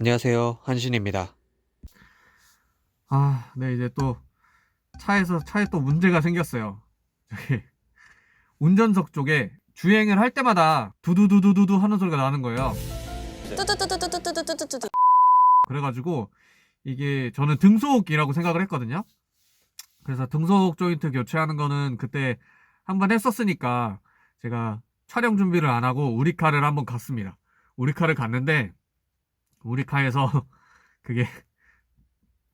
안녕하세요. 한신입니다. 아, 네, 이제 또 차에서 차에 또 문제가 생겼어요. 저기 운전석 쪽에 주행을 할 때마다 두두두두두두 하는 소리가 나는 거예요. 뚜뚜뚜뚜뚜뚜뚜뚜뚜뚜 그래가지고 이게 저는 등속이라고 생각을 했거든요. 그래서 등속 조인트 교체하는 거는 그때 한 번 했었으니까 제가 촬영 준비를 안 하고 우리 카를 한번 갔습니다. 우리 카를 갔는데 우리 카에서 그게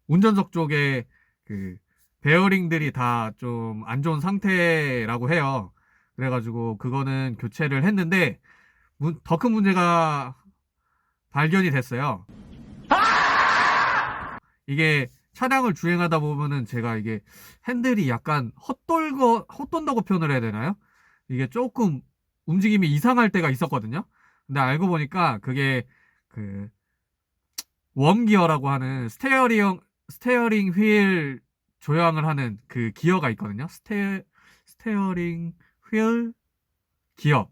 운전석 쪽에 그 베어링들이 다 좀 안 좋은 상태라고 해요. 그래가지고 그거는 교체를 했는데 더 큰 문제가 발견이 됐어요. 이게 차량을 주행하다 보면은 제가 이게 핸들이 약간 헛돌거 헛돈다고 표현을 해야 되나요? 이게 조금 움직임이 이상할 때가 있었거든요. 근데 알고 보니까 그게 그 웜기어라고 하는 스테어링 스테어링 휠 조향을 하는 그 기어가 있거든요. 스테 스테어링 휠 기어.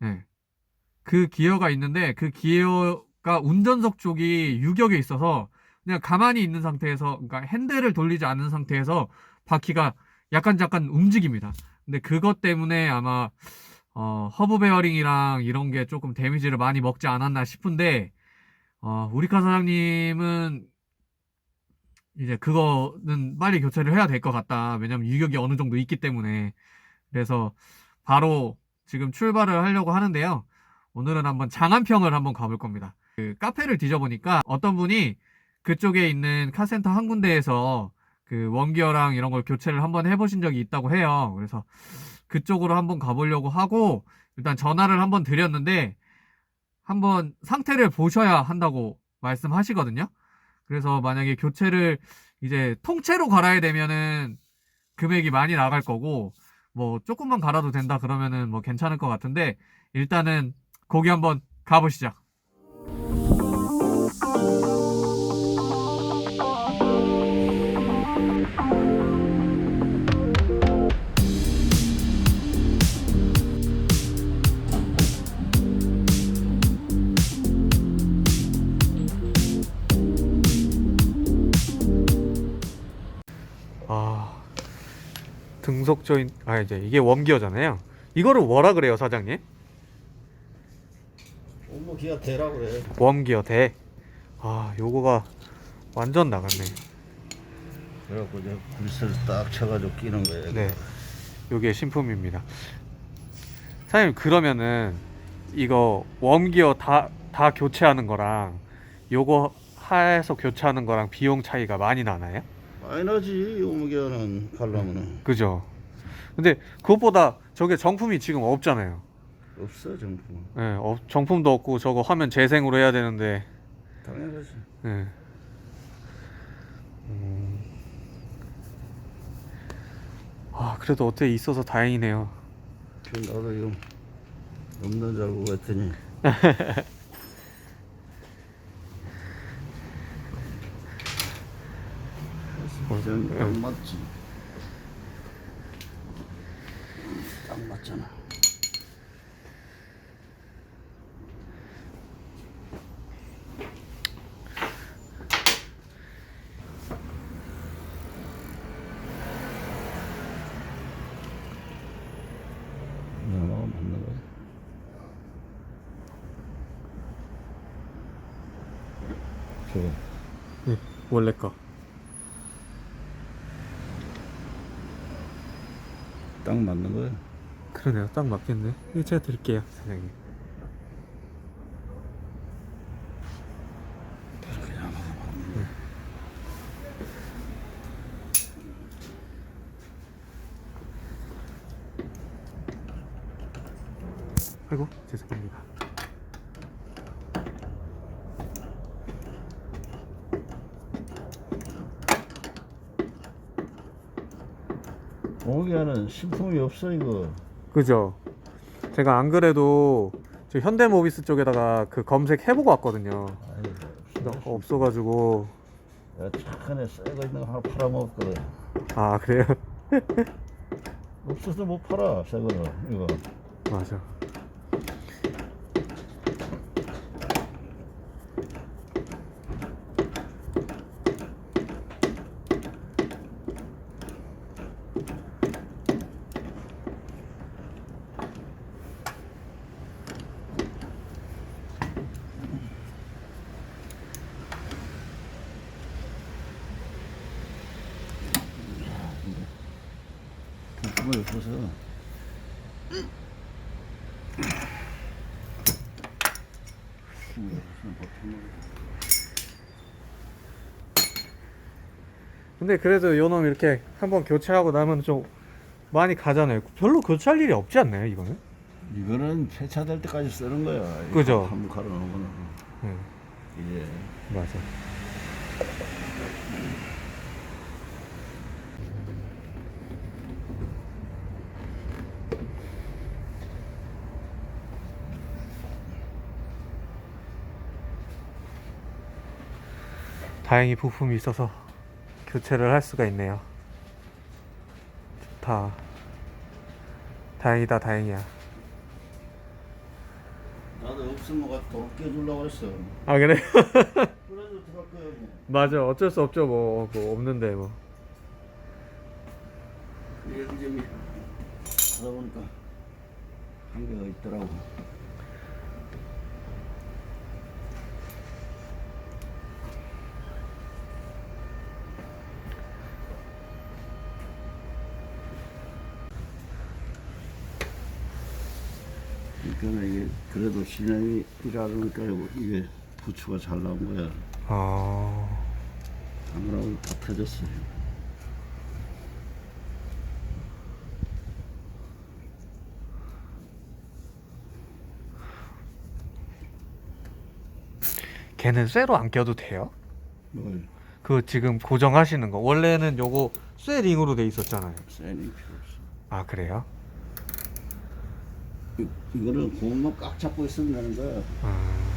네. 그 기어가 있는데 그 기어가 운전석 쪽이 유격에 있어서 그냥 가만히 있는 상태에서 그러니까 핸들을 돌리지 않는 상태에서 바퀴가 약간 잠깐 움직입니다. 근데 그것 때문에 아마 어, 허브 베어링이랑 이런 게 조금 데미지를 많이 먹지 않았나 싶은데 어, 우리카 사장님은 이제 그거는 빨리 교체를 해야 될 것 같다. 왜냐면 유격이 어느 정도 있기 때문에 그래서 바로 지금 출발을 하려고 하는데요. 오늘은 한번 장안평을 한번 가볼 겁니다. 그 카페를 뒤져보니까 어떤 분이 그쪽에 있는 카센터 한 군데에서 그 원기어랑 이런 걸 교체를 한번 해보신 적이 있다고 해요. 그래서 그쪽으로 한번 가보려고 하고 일단 전화를 한번 드렸는데 한번 상태를 보셔야 한다고 말씀하시거든요. 그래서 만약에 교체를 이제 통째로 갈아야 되면은 금액이 많이 나갈 거고 뭐 조금만 갈아도 된다 그러면은 뭐 괜찮을 것 같은데 일단은 거기 한번 가보시죠. 등속 조인 아 이제 이게 웜기어잖아요. 이거를 뭐라 그래요 사장님? 뭐 기아 대라고 그래. 웜기어 대. 아 요거가 완전 나갔네. 그래갖고 이제 굴슬 딱 쳐가지고 끼는 거예요. 네. 요게 신품입니다. 사장님 그러면은 이거 웜기어 다 다 교체하는 거랑 요거 해서 교체하는 거랑 비용 차이가 많이 나나요? 많이 나지 오무기아는 가려면은 그죠? 근데 그것보다 저게 정품이 지금 없잖아요. 없어 정품. 예, 어, 정품도 없고 저거 화면 재생으로 해야 되는데 당연하지. 예. 음. 아 그래도 어떻게 있어서 다행이네요. 그 나도 이거 없는 줄 알고 딱 맞지. 딱 맞잖아. 어, 맞는 거야. 저거 예, 원래 거. 딱 맞는 거야. 그러네요. 딱 맞겠네. 이거 제가 드릴게요, 사장님. 그냥 아이고 죄송합니다. 오기야는 신품이 없어 이거. 그죠? 제가 안 그래도 저 현대모비스 쪽에다가 그 검색해보고 왔거든요. 없어가지고 야, 착하네 새거 있는 거 하나 팔아먹었거든. 아 그래요? 없어서 못 팔아 새거는 이거. 맞아. 힘을 줘서 보통 근데 그래도 요놈 이렇게 한번 교체하고 나면 좀 많이 가잖아요. 별로 교체할 일이 없지 않나요, 이거는? 이거는 폐차될 때까지 쓰는 거야. 그죠. 한번 갈아놓은 거는 네, 이제 맞아. 다행히 부품이 있어서 교체를 할 수가 있네요. 좋다. 다행이다, 다행이야. 나도 없으면 가 도로 깨주려고 했어. 아 그래? 그래도 들어갈 거야 뭐. 맞아, 어쩔 수 없죠, 뭐, 뭐 없는데 뭐. 이제 미- 하다 보니까 한계가 있더라고. 그러니까 이게 그래도 신형이 일하니까 이게 부추가 잘 나온 거야. 아. 아무라고 다 터졌어요. 걔는 쇠로 안 껴도 돼요? 뭘 그 지금 고정하시는 거 원래는 요거 쇠 링으로 돼 있었잖아요. 세닝 필요 없어. 아 그래요? 이- 이거는 고무만 꽉 잡고 있으면 되는 거야. 아.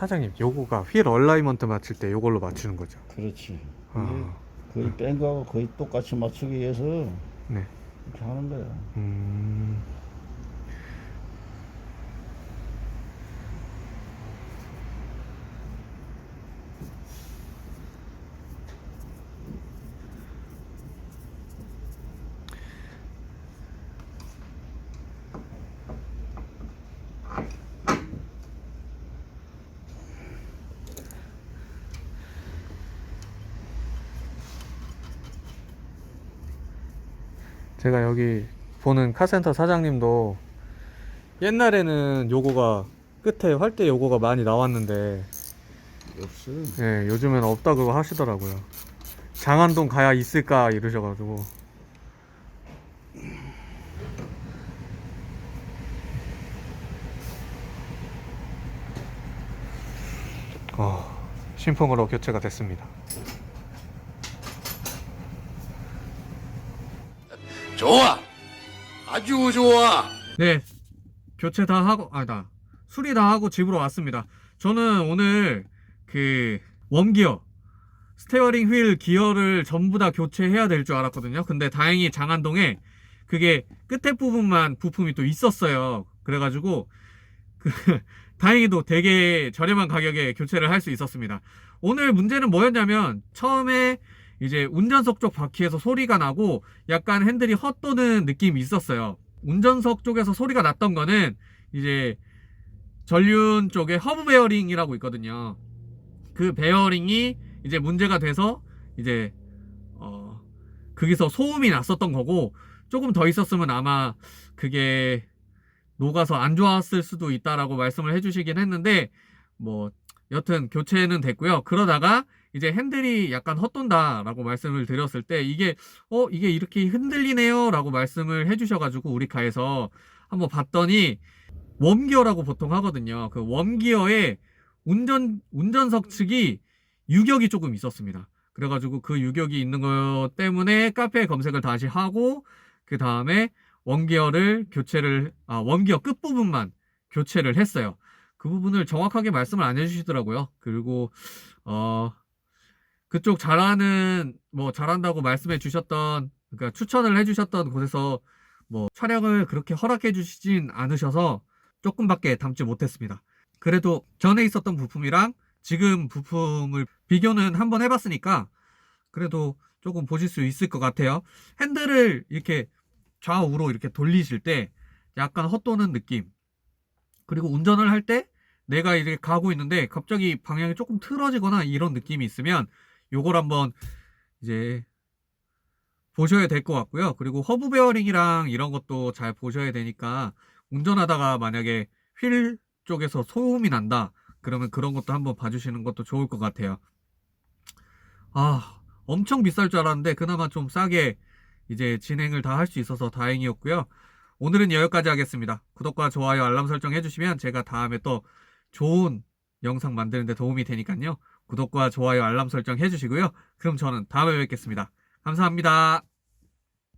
사장님 요거가 휠 얼라이먼트 맞출 때 요걸로 맞추는 거죠? 그렇지. 이게 아, 거의 뺀 거하고 거의 똑같이 맞추기 위해서 네. 이렇게 하는 거야. 음. 제가 여기 보는 카센터 사장님도 옛날에는 요거가 끝에 활대 요거가 많이 나왔는데 없어. 예, 요즘엔 없다고 하시더라고요. 장안동 가야 있을까 이러셔가지고 어, 신품으로 교체가 됐습니다. 좋아. 아주 좋아. 네, 교체 다 하고 아니다 수리 다 하고 집으로 왔습니다. 저는 오늘 그 웜기어 스테어링 휠 기어를 전부 다 교체해야 될 줄 알았거든요. 근데 다행히 장안동에 그게 끝에 부분만 부품이 또 있었어요. 그래가지고 그 다행히도 되게 저렴한 가격에 교체를 할 수 있었습니다. 오늘 문제는 뭐였냐면 처음에 이제 운전석 쪽 바퀴에서 소리가 나고 약간 핸들이 헛도는 느낌이 있었어요. 운전석 쪽에서 소리가 났던 거는 이제 전륜 쪽에 허브 베어링이라고 있거든요. 그 베어링이 이제 문제가 돼서 이제 어 거기서 소음이 났었던 거고 조금 더 있었으면 아마 그게 녹아서 안 좋았을 수도 있다라고 말씀을 해주시긴 했는데 뭐 여튼 교체는 됐고요. 그러다가 이제 핸들이 약간 헛돈다라고 말씀을 드렸을 때 이게 어 이게 이렇게 흔들리네요라고 말씀을 해주셔가지고 우리 카에서 한번 봤더니 웜기어라고 보통 하거든요. 그 웜기어에 운전 운전석 측이 유격이 조금 있었습니다. 그래가지고 그 유격이 있는 것 때문에 카페에 검색을 다시 하고 그 다음에 원기어를 교체를 아 원기어 끝 부분만 교체를 했어요. 그 부분을 정확하게 말씀을 안 해주시더라고요. 그리고 어 그쪽 잘하는 뭐 잘한다고 말씀해 주셨던 그러니까 추천을 해 주셨던 곳에서 뭐 촬영을 그렇게 허락해 주시진 않으셔서 조금밖에 담지 못했습니다. 그래도 전에 있었던 부품이랑 지금 부품을 비교는 한번 해봤으니까 그래도 조금 보실 수 있을 것 같아요. 핸들을 이렇게 좌우로 이렇게 돌리실 때 약간 헛도는 느낌. 그리고 운전을 할 때 내가 이렇게 가고 있는데 갑자기 방향이 조금 틀어지거나 이런 느낌이 있으면 요걸 한번 이제 보셔야 될 것 같고요. 그리고 허브 베어링이랑 이런 것도 잘 보셔야 되니까 운전하다가 만약에 휠 쪽에서 소음이 난다. 그러면 그런 것도 한번 봐주시는 것도 좋을 것 같아요. 아, 엄청 비쌀 줄 알았는데 그나마 좀 싸게 이제 진행을 다 할 수 있어서 다행이었고요. 오늘은 여기까지 하겠습니다. 구독과 좋아요, 알람 설정 해주시면 제가 다음에 또 좋은 영상 만드는데 도움이 되니까요. 구독과 좋아요, 알람 설정 해주시고요. 그럼 저는 다음에 뵙겠습니다. 감사합니다.